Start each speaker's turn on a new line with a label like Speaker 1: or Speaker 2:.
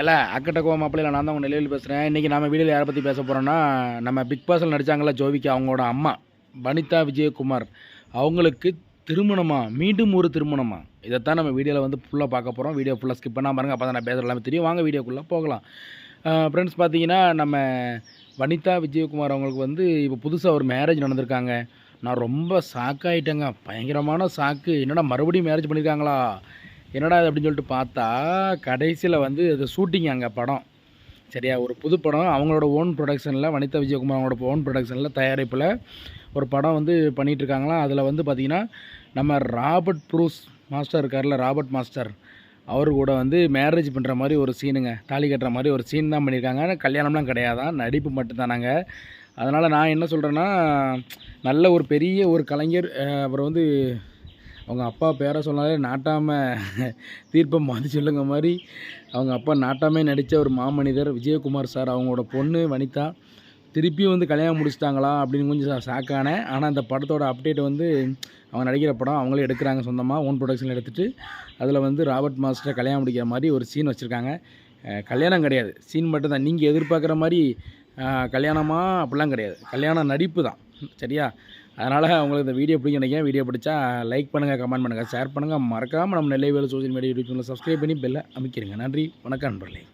Speaker 1: ஏல அக்கட்டக்கோ மாப்பிள்ளையில் நான் தான் உங்கள் நிலையில் பேசுகிறேன் இன்றைக்கி நம்ம வீடியோவில் யாரை பற்றி பேச போகிறோன்னா நம்ம பிக் பாஸில் நடித்தாங்கள ஜோவிக்கு அவங்களோட அம்மா வனிதா விஜயகுமார். அவங்களுக்கு திருமணமா? மீண்டும் ஒரு திருமணமா? இதைத்தான் நம்ம வீடியோவில் வந்து ஃபுல்லாக பார்க்க போகிறோம் வீடியோ ஃபுல்லாக ஸ்கிப் பண்ணால் பாருங்கள் அப்போ தான் நான் பேசுகிற எல்லாமே தெரியும். வாங்க வீடியோக்குள்ளே போகலாம். ஃப்ரெண்ட்ஸ் பார்த்தீங்கன்னா நம்ம வனிதா விஜயகுமார் அவங்களுக்கு வந்து இப்போ புதுசாக ஒரு மேரேஜ் நடந்திருக்காங்க. நான் ரொம்ப ஷாக்காயிட்டேங்க பயங்கரமான சாக்கு என்னடா மறுபடியும் மேரேஜ் பண்ணியிருக்காங்களா என்னடா அது அப்படின்னு சொல்லிட்டு பார்த்தா கடைசியில் வந்து அது ஷூட்டிங் அங்கே படம். சரியா? ஒரு புது படம். அவங்களோட ஓன் ப்ரொடக்ஷனில் வனிதா விஜயகுமார் அவங்களோட ஓன் ப்ரொடக்ஷனில் தயாரிப்பில் ஒரு படம் வந்து பண்ணிகிட்ருக்காங்களாம் அதில் வந்து பார்த்திங்கன்னா நம்ம ராபர்ட் ப்ரூஸ் மாஸ்டர் இருக்கார்ல ராபர்ட் மாஸ்டர். அவர் கூட வந்து மேரேஜ் பண்ணுற மாதிரி ஒரு சீனுங்க தாலி கட்டுற மாதிரி ஒரு சீன் தான் பண்ணியிருக்காங்க ஆனால் கல்யாணம்லாம் கிடையாதான் நடிப்பு மட்டும்தானாங்க. அதனால் நான் என்ன சொல்கிறேன்னா நல்ல ஒரு பெரிய ஒரு கலைஞர் அப்புறம் வந்து அவங்க அப்பா பேரை சொன்னாலே நாட்டாமல் தீர்ப்பை மாற்றி சொல்லுங்க மாதிரி அவங்க அப்பா நாட்டாமே நடித்த ஒரு மாமனிதர் விஜயகுமார் சார் அவங்களோட பொண்ணு வனிதா. திருப்பியும் வந்து கல்யாணம் முடிச்சிட்டாங்களா அப்படின்னு கொஞ்சம் ஷாக்கானேன் ஆனால் அந்த படத்தோட அப்டேட் வந்து அவங்க நடிக்கிற படம் அவங்களே எடுக்கிறாங்க சொந்தமாக ஓன் ப்ரொடக்ஷனில் எடுத்துகிட்டு அதில் வந்து ராபர்ட் மாஸ்டரை கல்யாணம் முடிக்கிற மாதிரி ஒரு சீன் வச்சுருக்காங்க. கல்யாணம் கிடையாது. சீன் மட்டும் தான் நீங்கள் எதிர்பார்க்குற மாதிரி கல்யாணமாக அப்படிலாம் கிடையாது. கல்யாணம் நடிப்பு தான். சரியா? அதனால் உங்களுக்கு இந்த வீடியோ பிடிக்கும் நினைக்கிறேன். வீடியோ பிடிச்சா லைக் பண்ணுங்கள் கமெண்ட் பண்ணுங்கள் ஷேர் பண்ணுங்கள் மறக்காமல் நம்ம நெல்லை வேலை சோசியல் மீடியா யூடியூப் சப்ஸ்கிரைப் பண்ணி பெல்லை அமைக்கிறீங்க. நன்றி. வணக்கம் நண்பர்களே.